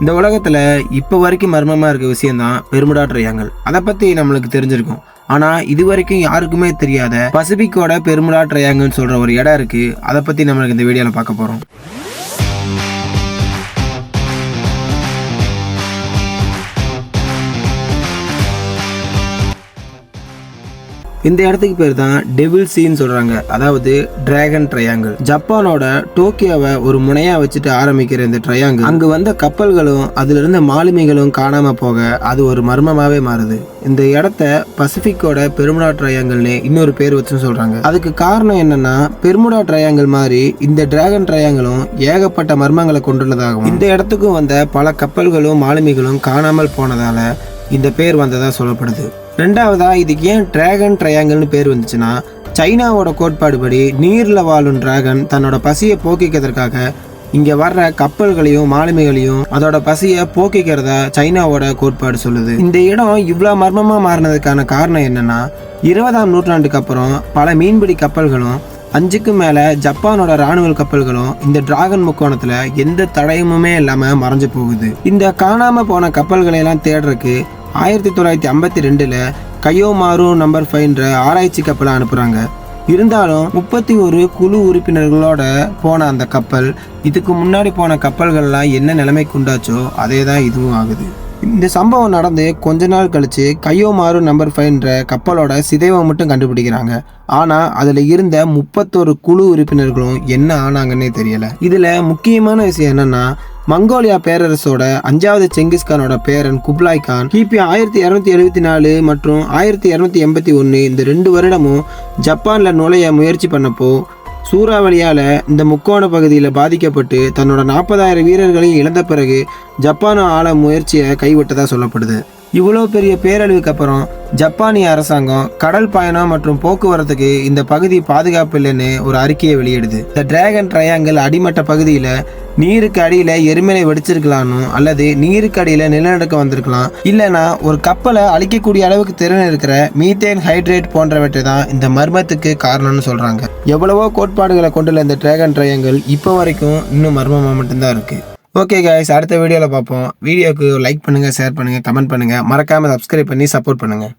இந்த உலகத்தில் இப்போ வரைக்கும் மர்மமாக இருக்க விஷயம்தான் பெருமுடா ட்ரையாங்கல் அதை பற்றி நம்மளுக்கு தெரிஞ்சிருக்கும். ஆனால் இது வரைக்கும் யாருக்குமே தெரியாத பசிபிக்கோட பெருமுடா ட்ரையாங்கல்னு சொல்கிற ஒரு இடம் இருக்குது அதை பற்றி நம்மளுக்கு இந்த வீடியோவில் பார்க்க போகிறோம் இந்த இடத்துக்கு பேர் தான் டெவில் சீன்னு சொல்கிறாங்க அதாவது டிராகன் ட்ரையாங்கிள் ஜப்பானோட டோக்கியோவை ஒரு முனையாக வச்சுட்டு ஆரம்பிக்கிற இந்த ட்ரையாங்கிள் அங்கே வந்த கப்பல்களும் அதில் இருந்த மாலுமிகளும் காணாமல் போக அது ஒரு மர்மமாகவே மாறுது. இந்த இடத்த பசிபிக்கோட பெருமுடா ட்ரையாங்கிள்னு இன்னொரு பேர் வச்சுன்னு சொல்கிறாங்க அதுக்கு காரணம் என்னன்னா பெருமுடா ட்ரையாங்கிள் மாதிரி இந்த டிராகன் ட்ரையாங்கிளும் ஏகப்பட்ட மர்மங்களை கொண்டுள்ளதாகவும் இந்த இடத்துக்கும் வந்த பல கப்பல்களும் மாலுமிகளும் காணாமல் போனதால இந்த பேர் வந்ததாக சொல்லப்படுது. ரெண்டாவதா இதுக்கு ஏன் டிராகன் ட்ரையாங்கிள்னு பேர் வந்துச்சுன்னா சைனாவோட கோட்பாடுபடி நீரில் வாழும் டிராகன் தன்னோட பசியை போக்கிக்கிறதுக்காக இங்கே வர்ற கப்பல்களையும் மாலுமிகளையும் அதோட பசியை போக்கிக்கிறதா சைனாவோட கோட்பாடு சொல்லுது. இந்த இடம் இவ்வளோ மர்மமாக மாறினதுக்கான காரணம் என்னன்னா இருபதாம் நூற்றாண்டுக்கு அப்புறம் பல மீன்பிடி கப்பல்களும் அஞ்சுக்கு மேலே ஜப்பானோட ராணுவ கப்பல்களும் இந்த டிராகன் முக்கோணத்தில் எந்த தடயமுமே இல்லாமல் மறைஞ்சு போகுது. இந்த காணாமல் போன கப்பல்களையெல்லாம் தேடுறதுக்கு ஆயிரத்தி தொள்ளாயிரத்தி ஐம்பத்தி ரெண்டில் கையோமாரு நம்பர் ஃபைவ்ன்ற ஆராய்ச்சி கப்பலை அனுப்புகிறாங்க இருந்தாலும் முப்பத்தி ஒரு குழு உறுப்பினர்களோட போன அந்த கப்பல் இதுக்கு முன்னாடி போன கப்பல்கள்லாம் என்ன நிலைமைக்கு உண்டாச்சோ அதே தான் இதுவும் ஆகுது. இந்த சம்பவம் நடந்து கொஞ்ச நாள் கழிச்சு கையோமாரு நம்பர் ஃபைவ்ன்ற கப்பலோட சிதைவை மட்டும் கண்டுபிடிக்கிறாங்க. ஆனால் அதில் இருந்த முப்பத்தொரு குழு உறுப்பினர்களும் என்ன ஆனாங்கன்னே தெரியல. இதில் முக்கியமான விஷயம் என்னன்னா மங்கோலியா பேரரசோட அஞ்சாவது செங்கிஸ்கானோட பேரன் குப்லாய் கான். கிபி ஆயிரத்தி இரநூத்தி எழுபத்தி நாலு மற்றும் ஆயிரத்தி இரநூத்தி எண்பத்தி ஒன்று இந்த ரெண்டு வருடமும் ஜப்பானில் நுழைய முயற்சி பண்ணப்போ சூறாவளியால் இந்த முக்கோண பகுதியில் பாதிக்கப்பட்டு தன்னோட நாற்பதாயிரம் வீரர்களையும் இழந்த பிறகு ஜப்பான் ஆள முயற்சியை கைவிட்டதாக சொல்லப்படுது. இவ்வளோ பெரிய பேரழிவுக்கு அப்புறம் ஜப்பானிய அரசாங்கம் கடல் பயணம் மற்றும் போக்குவரத்துக்கு இந்த பகுதி பாதுகாப்பு இல்லைன்னு ஒரு அறிக்கையை வெளியிடுது. இந்த டிராகன் ட்ரையாங்கிள் அடிமட்ட பகுதியில் நீருக்கு அடியில் எரிமலை வெடிச்சிருக்கலாம்னு அல்லது நீருக்கு அடியில் நிலநடுக்கம் வந்திருக்கலாம். இல்லைனா ஒரு கப்பலை அழிக்கக்கூடிய அளவுக்கு திறன் இருக்கிற மீத்தேன் ஹைட்ரேட் போன்றவற்றை தான் இந்த மர்மத்துக்கு காரணம்னு சொல்கிறாங்க எவ்வளவோ கோட்பாடுகளை கொண்டுள்ள இந்த டிராகன் ட்ரையாங்கிள் இப்போ வரைக்கும் இன்னும் மர்மமாக மட்டும்தான் இருக்குது ஓகே கைஸ் அடுத்த வீடியோவில் பார்ப்போம். வீடியோக்கு லைக் பண்ணுங்கள் ஷேர் பண்ணுங்கள் கமெண்ட் பண்ணுங்கள் மறக்காமல் சப்ஸ்கிரைப் பண்ணி சப்போர்ட் பண்ணுங்கள்